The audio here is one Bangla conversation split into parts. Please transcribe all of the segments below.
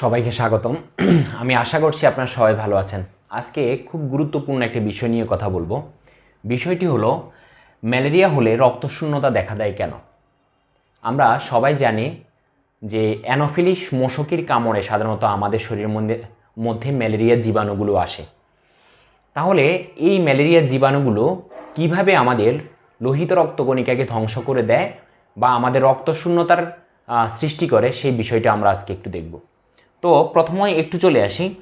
সবাইকে স্বাগতম। আমি আশা করছি আপনারা সবাই ভালো আছেন। আজকে খুব গুরুত্বপূর্ণ একটি বিষয় নিয়ে কথা বলব। বিষয়টি হলো, ম্যালেরিয়া হলে রক্তশূন্যতা দেখা দেয় কেন? আমরা সবাই জানি যে অ্যানোফিলিস মশকির কামড়ে সাধারণত আমাদের শরীরের মধ্যে মধ্যে ম্যালেরিয়ার জীবাণুগুলো আসে। তাহলে এই ম্যালেরিয়ার জীবাণুগুলো কীভাবে আমাদের লোহিত রক্তকণিকাকে ধ্বংস করে দেয় বা আমাদের রক্তশূন্যতার সৃষ্টি করে, সেই বিষয়টা আমরা আজকে একটু দেখব। তো প্রথমে একটু চলে আসি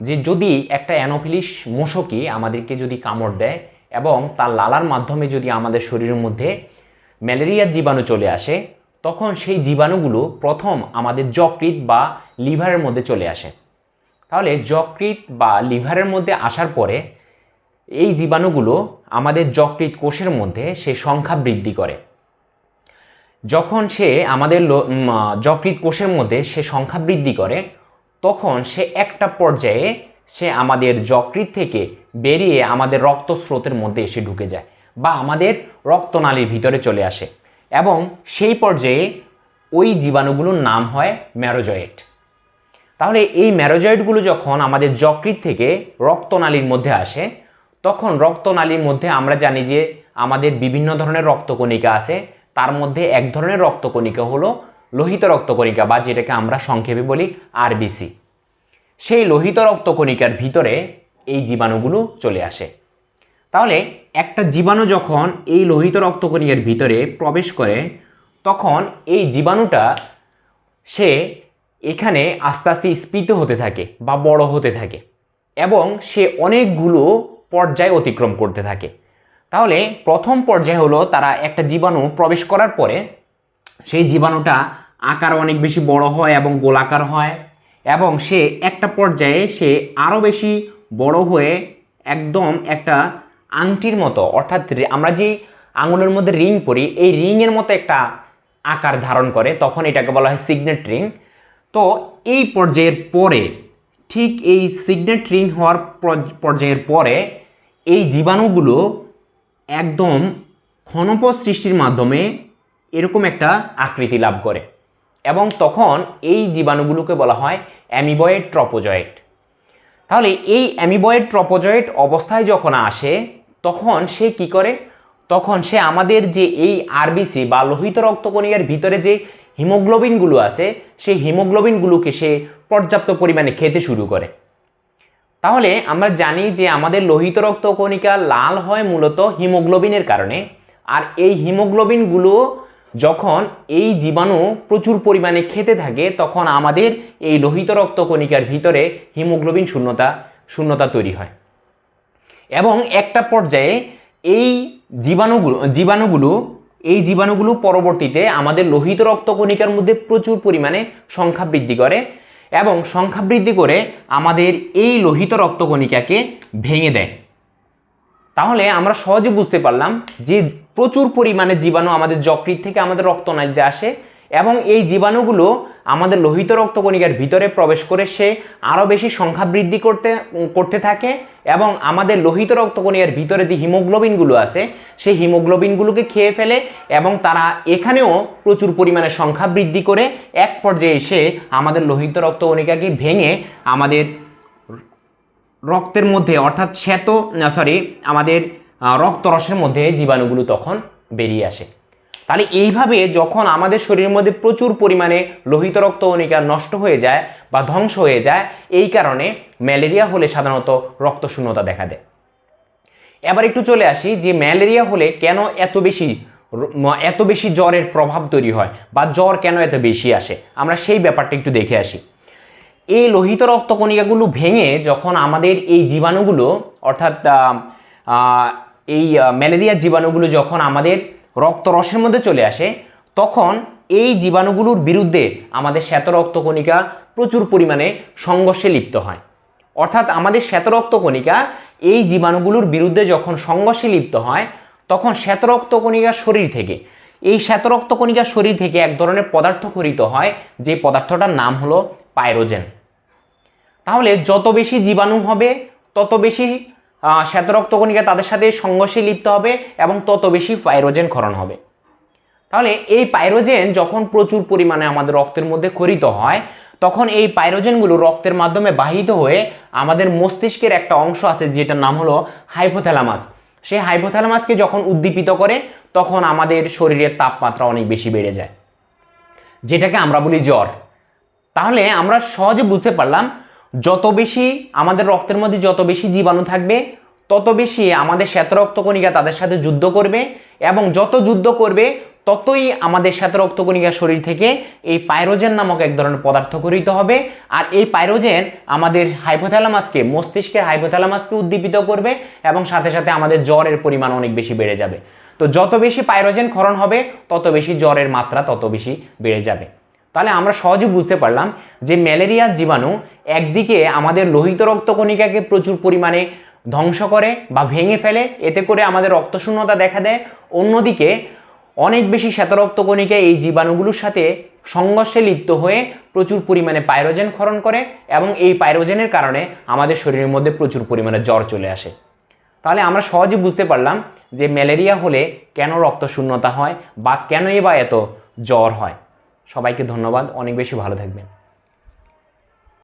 যে যদি একটা অ্যানোফিলিস মশকি আমাদেরকে যদি কামড় দেয় এবং তার লালার মাধ্যমে যদি আমাদের শরীরের মধ্যে ম্যালেরিয়ার জীবাণু চলে আসে, তখন সেই জীবাণুগুলো প্রথম আমাদের যকৃৎ বা লিভারের মধ্যে চলে আসে। তাহলে যকৃৎ বা লিভারের মধ্যে আসার পরে এই জীবাণুগুলো আমাদের যকৃত কোষের মধ্যে সে সংখ্যা বৃদ্ধি করে। যখন সে আমাদের যকৃৎ কোষের মধ্যে সে সংখ্যা বৃদ্ধি করে তখন সে একটা পর্যায়ে সে আমাদের যকৃৎ থেকে বেরিয়ে আমাদের রক্তস্রোতের মধ্যে এসে ঢুকে যায় বা আমাদের রক্তনালীর ভিতরে চলে আসে এবং সেই পর্যায়ে ওই জীবাণুগুলোর নাম হয় ম্যারোজয়েট তাহলে এই ম্যারোজয়েডগুলো যখন আমাদের যকৃৎ থেকে রক্তনালীর মধ্যে আসে, তখন রক্তনালীর মধ্যে আমরা জানি যে আমাদের বিভিন্ন ধরনের রক্তকণিকা আছে, তার মধ্যে এক ধরনের রক্তকণিকা হলো লোহিত রক্তকণিকা বা যেটাকে আমরা সংক্ষেপে বলি আরবিসি সেই লোহিত রক্তকণিকার ভিতরে এই জীবাণুগুলো চলে আসে। তাহলে একটা জীবাণু যখন এই লোহিত রক্তকণিকার ভিতরে প্রবেশ করে, তখন এই জীবাণুটা সে এখানে আস্তে আস্তে স্ফীত হতে থাকে বা বড় হতে থাকে এবং সে অনেকগুলো পর্যায় অতিক্রম করতে থাকে। তাহলে প্রথম পর্যায়ে হলো তারা একটা জীবাণু প্রবেশ করার পরে সেই জীবাণুটা আকার অনেক বেশি বড় হয় এবং গোলাকার হয় এবং সে একটা পর্যায়ে সে আরও বেশি বড় হয়ে একদম একটা আংটির মতো, অর্থাৎ আমরা যে আঙুলের মধ্যে রিং পরি, এই রিংয়ের মতো একটা আকার ধারণ করে, তখন এটাকে বলা হয় সিগনেট রিং। তো এই পর্যায়ের পরে, ঠিক এই সিগনেট রিং হওয়ার পর- পর্যায়ের পরে এই জীবাণুগুলো একদম ক্ষণপ সৃষ্টির মাধ্যমে এরকম একটা আকৃতি লাভ করে। এবং তখন এই জীবাণুগুলোকে বলা হয় অ্যামিবয়েড ট্রপোজয়েড। তাহলে এই অ্যামিবয়েড ট্রপোজয়েড অবস্থায় যখন আসে, তখন সে কি করে? তখন সে আমাদের যে এই আরবিসি বা লোহিত রক্তকণিকার ভিতরে যে হিমোগ্লোবিনগুলো আছে, সেই হিমোগ্লোবিনগুলোকে সে পর্যাপ্ত পরিমাণে খেতে শুরু করে। তাহলে আমরা জানি যে আমাদের লোহিত রক্তকণিকা লাল হয় মূলত হিমোগ্লোবিনের কারণে, আর এই হিমোগ্লোবিনগুলো যখন এই জীবাণু প্রচুর পরিমাণে খেতে থাকে, তখন আমাদের এই লোহিত রক্তকণিকার ভিতরে হিমোগ্লোবিন শূন্যতা শূন্যতা তৈরি হয়। এবং একটা পর্যায়ে এই জীবাণুগুলো জীবাণুগুলো, এই জীবাণুগুলো পরবর্তীতে আমাদের লোহিত রক্তকণিকার মধ্যে প্রচুর পরিমাণে সংখ্যা বৃদ্ধি করে এবং সংখ্যা বৃদ্ধি করে আমাদের এই লোহিত রক্তকণিকাকে ভেঙে দেয়। তাহলে আমরা সহজে বুঝতে পারলাম যে প্রচুর পরিমাণে জীবাণু আমাদের যকৃৎ থেকে আমাদের রক্তনালীতে আসে এবং এই জীবাণুগুলো আমাদের লোহিত রক্তকণিকার ভিতরে প্রবেশ করে সে আরও বেশি সংখ্যা বৃদ্ধি করতে করতে থাকে এবং আমাদের লোহিত রক্তকণিকার ভিতরে যে হিমোগ্লোবিনগুলো আছে, সেই হিমোগ্লোবিনগুলোকে খেয়ে ফেলে এবং তারা এখানেও প্রচুর পরিমাণে সংখ্যা বৃদ্ধি করে এক পর্যায়ে এসে আমাদের লোহিত রক্তকণিকাকে ভেঙে আমাদের রক্তের মধ্যে, অর্থাৎ শ্বেত সরি আমাদের রক্তরসের মধ্যে জীবাণুগুলো তখন বেরিয়ে আসে। তাহলে এইভাবে যখন আমাদের শরীরের মধ্যে প্রচুর পরিমাণে লোহিত রক্ত রক্তকণিকা নষ্ট হয়ে যায় বা ধ্বংস হয়ে যায়, এই কারণে ম্যালেরিয়া হলে সাধারণত রক্তশূন্যতা দেখা দেয়। এবার একটু চলে আসি যে ম্যালেরিয়া হলে কেন এত বেশি এত বেশি জ্বরের প্রভাব তৈরি হয় বা জ্বর কেন এত বেশি আসে? আমরা সেই ব্যাপারটা একটু দেখে আসি। এই লোহিত রক্তকণিকাগুলো ভেঙে যখন আমাদের এই জীবাণুগুলো, অর্থাৎ এই ম্যালেরিয়ার জীবাণুগুলো যখন আমাদের রক্তরসের মধ্যে চলে আসে, তখন এই জীবাণুগুলোর বিরুদ্ধে আমাদের শ্বেত রক্তকণিকা প্রচুর পরিমাণে সংঘর্ষে লিপ্ত হয়। অর্থাৎ আমাদের শ্বেত রক্তকণিকা এই জীবাণুগুলোর বিরুদ্ধে যখন সংঘর্ষে লিপ্ত হয়, তখন শ্বেত রক্তকণিকার শরীর থেকে, এই শ্বেত রক্তকণিকার শরীর থেকে এক ধরনের পদার্থ খরিত হয়, যে পদার্থটার নাম হলো পাইরোজেন। তাহলে যত বেশি জীবাণু হবে তত বেশি আহ, শ্বেত রক্তকণিকা তাদের সাথে সংঘর্ষে লিপ্ত হবে এবং তত বেশি পাইরোজেন ক্ষরণ হবে। তাহলে এই পাইরোজেন যখন প্রচুর পরিমাণে আমাদের রক্তের মধ্যে খরিত হয় তখন এই পাইরোজেনগুলো রক্তের মাধ্যমে বাহিত হয়ে আমাদের মস্তিষ্কের একটা অংশ আছে যেটার নাম হলো হাইপোথ্যালামাস। সেই হাইপোথ্যালামাসকে যখন উদ্দীপিত করে তখন আমাদের শরীরের তাপমাত্রা অনেক বেশি বেড়ে যায়। যেটাকে আমরা বলি জ্বর। তাহলে আমরা সহজে বুঝতে পারলাম যত বেশি আমাদের রক্তের মধ্যে যত বেশি জীবাণু থাকবে, তত বেশি আমাদের শ্বেতরক্তকণিকা তাদের সাথে যুদ্ধ করবে এবং যত যুদ্ধ করবে, ততই আমাদের শ্বেতরক্তকণিকা শরীর থেকে এই পাইরোজেন নামক এক ধরনের পদার্থ গৃহীত হবে। আর এই পাইরোজেন আমাদের হাইপোথ্যালামাসকে, মস্তিষ্কের হাইপোথ্যালামাসকে উদ্দীপিত করবে এবং সাথে সাথে আমাদের জ্বরের পরিমাণ অনেক বেশি বেড়ে যাবে। তো যত বেশি পাইরোজেন ক্ষরণ হবে, তত বেশি জ্বরের মাত্রা তত বেশি বেড়ে যাবে। তাহলে আমরা সহজে বুঝতে পারলাম যে ম্যালেরিয়ার জীবাণু একদিকে আমাদের লোহিত রক্তকণিকাকে প্রচুর পরিমাণে ধ্বংস করে বা ভেঙে ফেলে, এতে করে আমাদের রক্তশূন্যতা দেখা দেয়। অন্যদিকে অনেক বেশি শ্বেতরক্তকণিকা এই জীবাণুগুলোর সাথে সংঘর্ষে লিপ্ত হয়ে প্রচুর পরিমাণে পাইরোজেন ক্ষরণ করে এবং এই পাইরোজেনের কারণে আমাদের শরীরের মধ্যে প্রচুর পরিমাণে জ্বর চলে আসে। তাহলে আমরা সহজে বুঝতে পারলাম যে ম্যালেরিয়া হলে কেন রক্তশূন্যতা হয় বা কেনই বা এত জ্বর হয়। সবাইকে ধন্যবাদ অনেক বেশি ভালো থাকবেন।